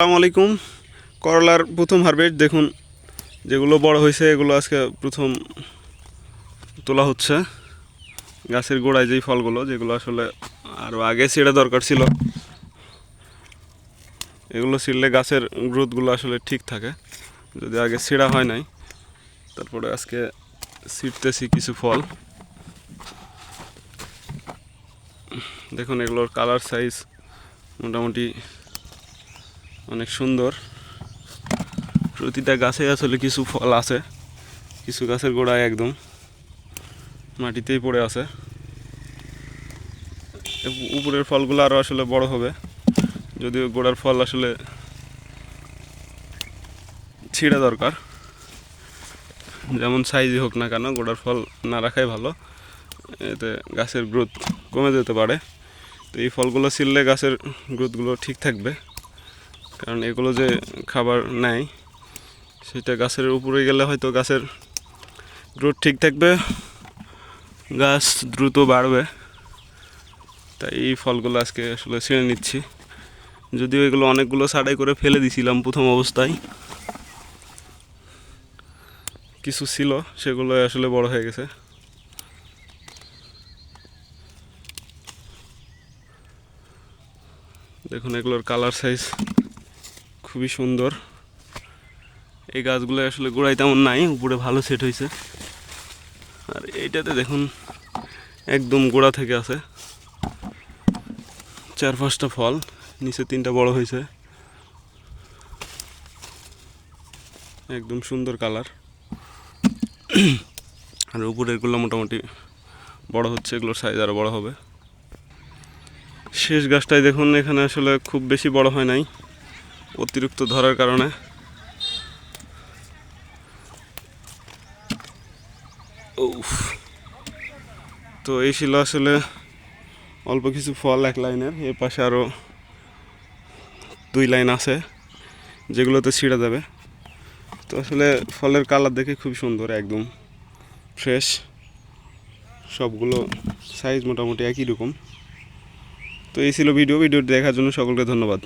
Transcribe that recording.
আসসালামু আলাইকুম। করলার প্রথম হারভেস্ট দেখুন যেগুলো বড় হয়েছে, এগুলো আজকে প্রথম তোলা হচ্ছে। গাছের গোড়ায় যেই ফলগুলো, যেগুলো আসলে আরও আগে ছিঁড়া দরকার ছিল, এগুলো ছিঁড়লে গাছের গ্রোথগুলো আসলে ঠিক থাকে। যদি আগে ছিঁড়া হয় নাই, তারপরে আজকে ছিঁড়তেছি কিছু ফল। দেখুন এগুলোর কালার সাইজ মোটামুটি অনেক সুন্দর। প্রতিটা গাছে আসলে কিছু ফল আছে, কিছু গাছের গোড়ায় একদম মাটিতেই পড়ে আছে। উপরের ফলগুলো আরও আসলে বড় হবে, যদিও গোড়ার ফল আসলে ছিঁড়া দরকার। যেমন সাইজই হোক না কেন, গোড়ার ফল না রাখাই ভালো, এতে গাছের গ্রোথ কমে যেতে পারে। তো এই ফলগুলো ছিললে গাছের গ্রোথগুলো ঠিক থাকবে। কারণ এগুলো যে খাবার নেয়, সেটা গাছের উপরে গেলে হয়তো গাছের গ্রোথ ঠিক থাকবে, গাছ দ্রুত বাড়বে। তাই এই ফলগুলো আজকে আসলে ছিঁড়ে নিচ্ছি। যদিও এগুলো অনেকগুলো ছাড়াই করে ফেলে দিছিলাম প্রথম অবস্থায়। কিছু ছিল, সেগুলো আসলে বড় হয়ে গেছে। দেখুন এগুলোর কালার সাইজ খুবই সুন্দর। এই গাছগুলো আসলে গোড়ায় তেমন নাই, উপরে ভালো সেট হয়েছে। আর এইটাতে দেখুন, একদম গোড়া থেকে আছে। চার পাঁচটা ফল, নিচে তিনটা বড় হয়েছে। একদম সুন্দর কালার। আর উপরেরগুলো মোটামুটি বড় হচ্ছে, এগুলোর সাইজ আরও বড় হবে। শেষ গাছটায় দেখুন, এখানে আসলে খুব বেশি বড় হয় নাই। অতিরিক্ত ধরার কারণে। তো এই ছিল আসলে অল্প কিছু ফল এক লাইনের। এর পাশে আরও দুই লাইন আছে, যেগুলোতে ছিঁড়ে যাবে। তো আসলে ফলের কালার দেখে খুব সুন্দর, একদম ফ্রেশ। সবগুলো সাইজ মোটামুটি একই রকম। তো এই ছিল ভিডিও, ভিডিওটি দেখার জন্য সকলকে ধন্যবাদ।